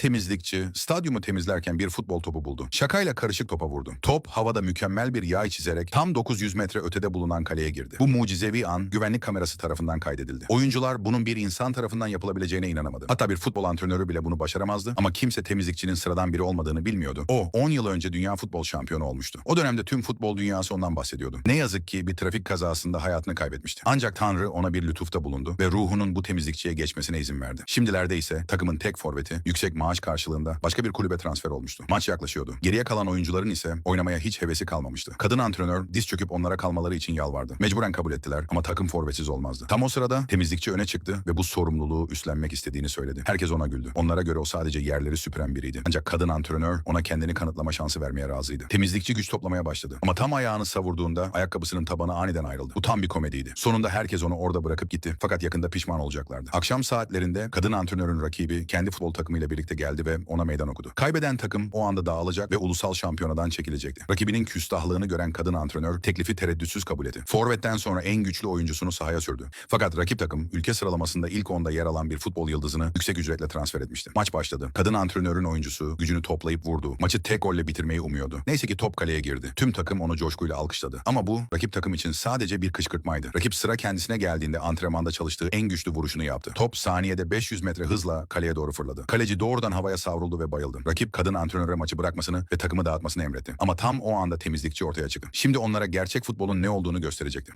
Temizlikçi, stadyumu temizlerken bir futbol topu buldu. Şakayla karışık topa vurdu. Top havada mükemmel bir yay çizerek tam 900 metre ötede bulunan kaleye girdi. Bu mucizevi an güvenlik kamerası tarafından kaydedildi. Oyuncular bunun bir insan tarafından yapılabileceğine inanamadı. Hatta bir futbol antrenörü bile bunu başaramazdı ama kimse temizlikçinin sıradan biri olmadığını bilmiyordu. O 10 yıl önce dünya futbol şampiyonu olmuştu. O dönemde tüm futbol dünyası ondan bahsediyordu. Ne yazık ki bir trafik kazasında hayatını kaybetmişti. Ancak Tanrı ona bir lütufta bulundu ve ruhunun bu temizlikçiye geçmesine izin verdi. Şimdilerde ise takımın tek forveti yüksek maaş karşılığında başka bir kulübe transfer olmuştu. Maç yaklaşıyordu. Geriye kalan oyuncuların ise oynamaya hiç hevesi kalmamıştı. Kadın antrenör diz çöküp onlara kalmaları için yalvardı. Mecburen kabul ettiler ama takım forvetsiz olmazdı. Tam o sırada temizlikçi öne çıktı ve bu sorumluluğu üstlenmek istediğini söyledi. Herkes ona güldü. Onlara göre o sadece yerleri süpüren biriydi. Ancak kadın antrenör ona kendini kanıtlama şansı vermeye razıydı. Temizlikçi güç toplamaya başladı. Ama tam ayağını savurduğunda ayakkabısının tabanı aniden ayrıldı. Bu tam bir komediydi. Sonunda herkes onu orada bırakıp gitti. Fakat yakında pişman olacaklardı. Akşam saatlerinde kadın antrenörün rakibi kendi futbol takımıyla birlikte geldi ve ona meydan okudu. Kaybeden takım o anda dağılacak ve ulusal şampiyonadan çekilecekti. Rakibinin küstahlığını gören kadın antrenör teklifi tereddütsüz kabul etti. Forvetten sonra en güçlü oyuncusunu sahaya sürdü. Fakat rakip takım ülke sıralamasında ilk onda yer alan bir futbol yıldızını yüksek ücretle transfer etmişti. Maç başladı. Kadın antrenörün oyuncusu gücünü toplayıp vurdu. Maçı tek golle bitirmeyi umuyordu. Neyse ki top kaleye girdi. Tüm takım onu coşkuyla alkışladı. Ama bu rakip takım için sadece bir kışkırtmaydı. Rakip sıra kendisine geldiğinde antrenmanda çalıştığı en güçlü vuruşunu yaptı. Top saniyede 500 metre hızla kaleye doğru fırladı. Kaleci doğrudan havaya savruldu ve bayıldı. Rakip kadın antrenöre maçı bırakmasını ve takımı dağıtmasını emretti. Ama tam o anda temizlikçi ortaya çıktı. Şimdi onlara gerçek futbolun ne olduğunu gösterecekti.